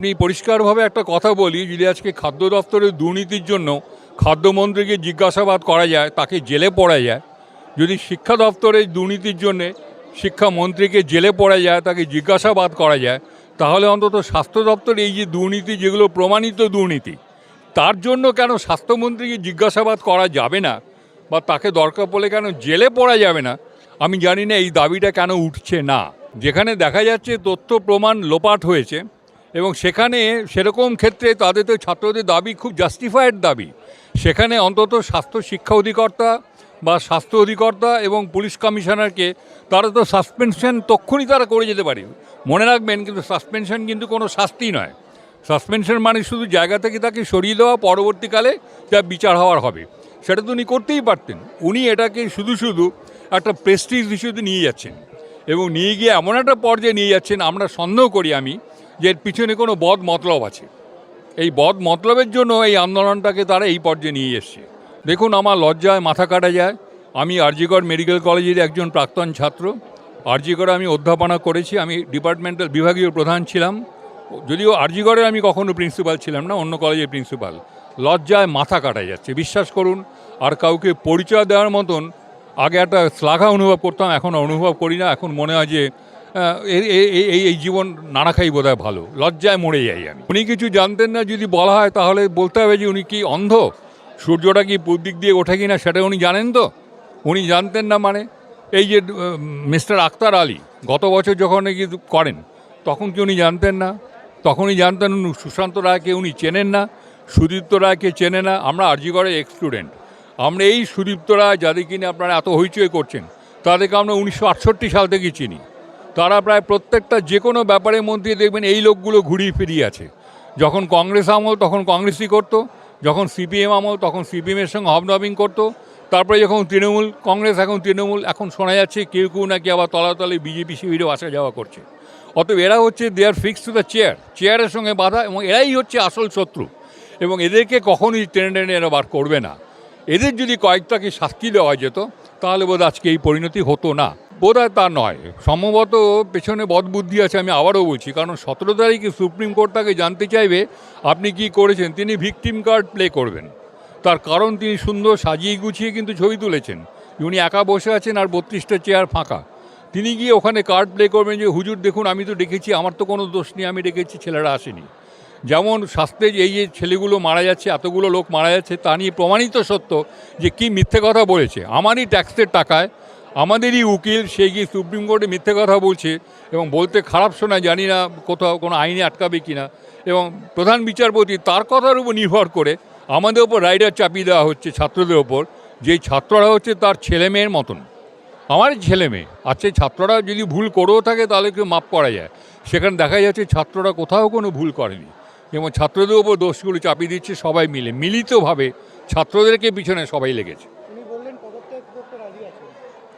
আপনি পরিষ্কারভাবে একটা কথা বলি, যদি আজকে খাদ্য দপ্তরের দুর্নীতির জন্য খাদ্যমন্ত্রীকে জিজ্ঞাসাবাদ করা যায়, তাকে জেলে পড়া যায়, যদি শিক্ষা দপ্তরের দুর্নীতির জন্যে শিক্ষামন্ত্রীকে জেলে পড়া যায়, তাকে জিজ্ঞাসাবাদ করা যায়, তাহলে অন্তত স্বাস্থ্য দপ্তর এই যে দুর্নীতি, যেগুলো প্রমাণিত দুর্নীতি, তার জন্য কেন স্বাস্থ্যমন্ত্রীকে জিজ্ঞাসাবাদ করা যাবে না? বা তাকে দরকার পড়লে কেন জেলে পড়া যাবে না? আমি জানি না এই দাবিটা কেন উঠছে না। যেখানে দেখা যাচ্ছে তথ্য প্রমাণ লোপাট হয়েছে। এবং সেখানে সেরকম ক্ষেত্রে তাদের তো ছাত্রদের দাবি খুব জাস্টিফাইড দাবি। সেখানে অন্তত স্বাস্থ্য শিক্ষা অধিকর্তা বা স্বাস্থ্য অধিকর্তা এবং পুলিশ কমিশনারকে তারা তো সাসপেনশন তক্ষুনি তারা করে যেতে পারে। মনে রাখবেন কিন্তু সাসপেনশন কিন্তু কোনো শাস্তি নয়। সাসপেনশন মানে শুধু জায়গা থেকে তাকে সরিয়ে দেওয়া, পরবর্তীকালে যা বিচার হওয়ার হবে। সেটা তো উনি করতেই পারতেন। উনি এটাকে শুধু শুধু একটা প্রেস্টিজ ইস্যুতে নিয়ে যাচ্ছেন। এবং নিয়ে গিয়ে এমন একটা পর্যায়ে নিয়ে যাচ্ছেন, আমরা সন্দেহ করি আমি যে পিছনে কোনো বদ মতলব আছে। এই বদ মতলবের জন্য এই আন্দোলনটাকে তারা এই পর্যায়ে নিয়ে এসছে। দেখুন, আমার লজ্জায় মাথা কাটা যায়। আমি আরজিগড় মেডিকেল কলেজের একজন প্রাক্তন ছাত্র। আরজিগড়ে আমি অধ্যাপনা করেছি। আমি ডিপার্টমেন্টাল বিভাগীয় প্রধান ছিলাম। যদিও আরজিগড়ে আমি কখনো প্রিন্সিপাল ছিলাম না, অন্য কলেজের প্রিন্সিপাল। লজ্জায় মাথা কাটা যাচ্ছে। বিশ্বাস করুন, আর কাউকে পরিচয় দেওয়ার মতন আগে একটা শ্লাঘা অনুভব করতাম, এখন অনুভব করি না। এখন মনে হয় যে এই এই জীবন নানা খাই বোধহয় ভালো। লজ্জায় মরে যাই আমি। উনি কিছু জানতেন না, যদি বলা হয়, তাহলে বলতে হবে যে উনি কি অন্ধ? সূর্যটা কি পূর্ব দিক দিয়ে ওঠে কি না সেটা উনি জানেন তো? উনি জানতেন না মানে? এই যে মিস্টার আক্তার আলী গত বছর যখন নাকি করেন, তখন কি উনি জানতেন না? তখনই জানতেন উনি সুশান্ত রায়কে উনি চেনেন না, সুদীপ্ত রায়কে চেনে না। আমরা আরজিগড়ের এক্স স্টুডেন্ট আমরা এই সুদীপ্ত রায় যাদের কিনে আপনারা এত হইচই করছেন, তাদেরকে আমরা উনিশশো আটষট্টি সাল থেকে চিনি। তারা প্রায় প্রত্যেকটা যে কোনো ব্যাপারের মধ্যে দেখবেন এই লোকগুলো ঘুরিয়ে ফিরিয়ে আছে। যখন কংগ্রেস আমল, তখন কংগ্রেসই করতো। যখন সিপিএম আমল, তখন সিপিএমের সঙ্গে হবনবিং করতো। তারপরে যখন তৃণমূল, কংগ্রেস, এখন তৃণমূল, এখন শোনা যাচ্ছে কেউ কেউ নাকি আবার তলাতলে বিজেপি শিবিরেও আসা যাওয়া করছে। অতএব এরা হচ্ছে they are fix to the chair চেয়ারের সঙ্গে বাধা এবং এরাই হচ্ছে আসল শত্রু। এবং এদেরকে কখনোই টেনে টেনে এরা বার করবে না। এদের যদি কয়েকটাকে শাস্তি দেওয়া যেত, তাহলে বোধ আজকে এই পরিণতি হতো না। বোধ হয় তা নয়। সম্ভবত পেছনে বদবুদ্ধি আছে, আমি আবারও বলছি। কারণ সতেরো তারিখে সুপ্রিম কোর্ট তাকে জানতে চাইবে, আপনি কি করেছেন? তিনি ভিকটিম কার্ড প্লে করবেন। তার কারণ তিনি সুন্দর সাজিয়ে গুছিয়ে কিন্তু ছবি তুলেছেন। উনি একা বসে আছেন আর বত্রিশটা চেয়ার ফাঁকা। তিনি গিয়ে ওখানে কার্ড প্লে করবেন যে, হুজুর, দেখুন, আমি তো ডেকেছি, আমার তো কোনো দোষ নেই, আমি ডেকেছি, ছেলেরা আসেনি। যেমন শাস্ত্রে যে এই যে ছেলেগুলো মারা যাচ্ছে, এতগুলো লোক মারা যাচ্ছে, তা নিয়ে প্রমাণিত সত্য যে, কি মিথ্যে কথা বলেছে। আমারই ট্যাক্সের টাকায় আমাদেরই উকিল, সে গিয়ে সুপ্রিম কোর্টে মিথ্যে কথা বলছে এবং বলতে খারাপ শোনায়, জানি না কোথাও কোনো আইনে আটকাবে কি না। এবং প্রধান বিচারপতি তার কথার উপর নির্ভর করে আমাদের ওপর রাইডার চাপিয়ে দেওয়া হচ্ছে ছাত্রদের ওপর যে ছাত্ররা হচ্ছে তার ছেলে মেয়ের মতন। আমার ছেলে মেয়ে, আর সেই ছাত্ররা যদি ভুল করেও থাকে তাহলে কেউ মাপ করা যায়। সেখানে দেখা যাচ্ছে ছাত্ররা কোথাও কোনো ভুল করেনি। এবং ছাত্রদের উপর দোষগুলো চাপিয়ে দিচ্ছে সবাই মিলে। মিলিতভাবে ছাত্রদেরকে পিছনে সবাই লেগেছে উনি বললেন পদত্যাগ করতে রাজি আছেন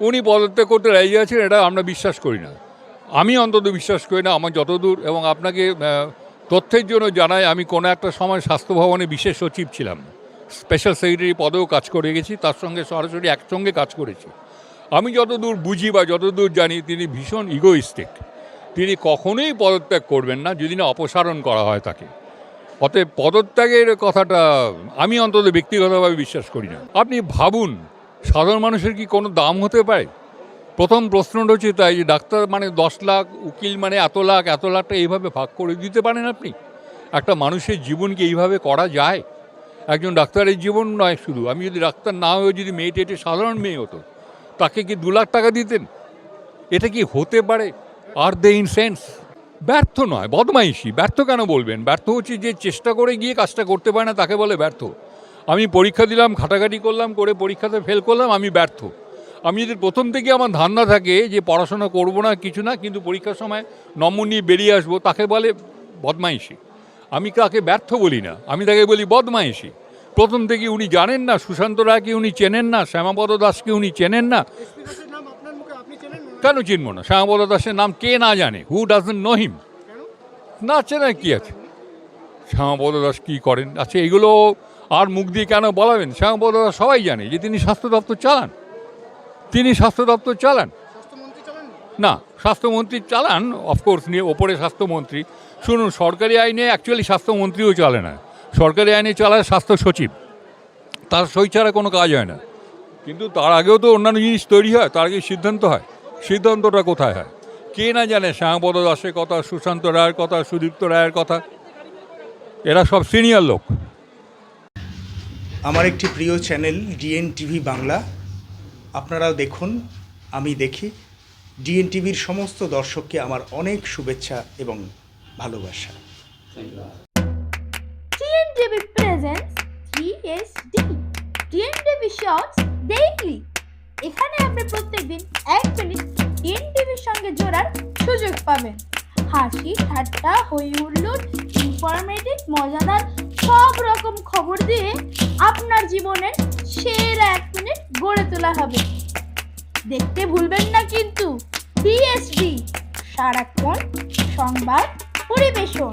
উনি পদত্যাগ করতে রাজি আছেন, এটা আমরা বিশ্বাস করি না। আমি অন্তত বিশ্বাস করি না, আমার যতদূর এবং আপনাকে তথ্যের জন্য জানাই, আমি কোনো একটা সময় স্বাস্থ্য ভবনে বিশেষ সচিব ছিলাম। স্পেশাল সেক্রেটারি পদেও কাজ করে গেছি, তার সঙ্গে সরাসরি একসঙ্গে কাজ করেছি। আমি যতদূর বুঝি বা যতদূর জানি, তিনি ভীষণ ইগোইস্টিক তিনি কখনোই পদত্যাগ করবেন না, যদি না অপসারণ করা হয় তাকে। অতএব পদত্যাগের কথাটা আমি অন্তত ব্যক্তিগতভাবে বিশ্বাস করি না। আপনি ভাবুন সাধারণ মানুষের কি কোনো দাম হতে পারে? প্রথম প্রশ্নটা হচ্ছে তাই যে ডাক্তার মানে দশ লাখ, উকিল মানে এত লাখ, এত লাখটা এইভাবে ভাগ করে দিতে পারেন আপনি? একটা মানুষের জীবন কি এইভাবে করা যায়? একজন ডাক্তারের জীবন নয় শুধু। আমি যদি ডাক্তার না হয়ে যদি মেয়েটা এটি সাধারণ মেয়ে হতো, তাকে কি দু লাখ টাকা দিতেন? এটা কি হতে পারে? আর দে ইন সেন্স ব্যর্থ নয়, বদমাইশি। ব্যর্থ কেন বলবেন? ব্যর্থ হচ্ছে যে চেষ্টা করে গিয়ে কাজটা করতে পারে না, তাকে বলে ব্যর্থ। আমি পরীক্ষা দিলাম ঘাটাঘাটি করলাম করে পরীক্ষাতে ফেল করলাম আমি ব্যর্থ। আমি যদি প্রথম থেকে আমার ধান্দা থাকে যে পড়াশোনা করব না কিছু না কিন্তু পরীক্ষার সময় নম্বর নিয়ে বেরিয়ে আসব তাকে বলে বদমাইশি। আমি তাকে ব্যর্থ বলি না আমি তাকে বলি বদমাইশি। প্রথম থেকে উনি জানেন না সুশান্ত রায়কে উনি চেনেন না শ্যামাপদ দাসকে উনি না। চেনেন না? কেন চিনব না? শ্যামাপদ দাসের নাম কে না জানে? হু ডাজেন্ট নো হিম না চেনা কি আছে? শ্যামাপদ দাস কী করেন? আচ্ছা এগুলো আর মুখ দিয়ে কেন বলাবেন? শ্যামাপদ দাস সবাই জানে যে তিনি স্বাস্থ্য দপ্তর চালান। তিনি স্বাস্থ্য দপ্তর চালান? না, স্বাস্থ্যমন্ত্রী চালান অফকোর্স নিয়ে ওপরে স্বাস্থ্যমন্ত্রী। শুনুন, সরকারি আইনে অ্যাকচুয়ালি স্বাস্থ্যমন্ত্রীও চলে না। সরকারি আইনে চালায় স্বাস্থ্য সচিব। তার সই ছাড়া কোনো কাজ হয় না। কিন্তু তার আগেও তো অন্যান্য জিনিস তৈরি হয়, তার আগে সিদ্ধান্ত হয়। সিদ্ধান্তটা কোথায় হয়? কে না জানে শ্যামাপদ দাসের কথা, সুশান্ত রায়ের কথা, সুদীপ্ত রায়ের কথা। এরা সব সিনিয়র লোক। আমার একটি প্রিয় চ্যানেল ডিএন টিভি বাংলা। আপনারাও দেখুন, আমি দেখি। ডিএন টিভির সমস্ত দর্শককে আমার অনেক শুভেচ্ছা এবং ভালোবাসা। TNTV presents 3SD TNTV Shorts Daily এখানে আপনি প্রত্যেকদিন এক মিনিট TNTVর সঙ্গে জোড়ার সুযোগ পাবেন। হাসি, ঠাট্টা, হই হুল্লোড় ইনফরমেটিভ মজাদার সব রকম খবর দিয়ে আপনার জীবনের সেরা এক মিনিট গড়ে তোলা হবে। দেখতে ভুলবেন না কিন্তু ডিএসডি সারাক্ষণ সংবাদ পরিবেশন।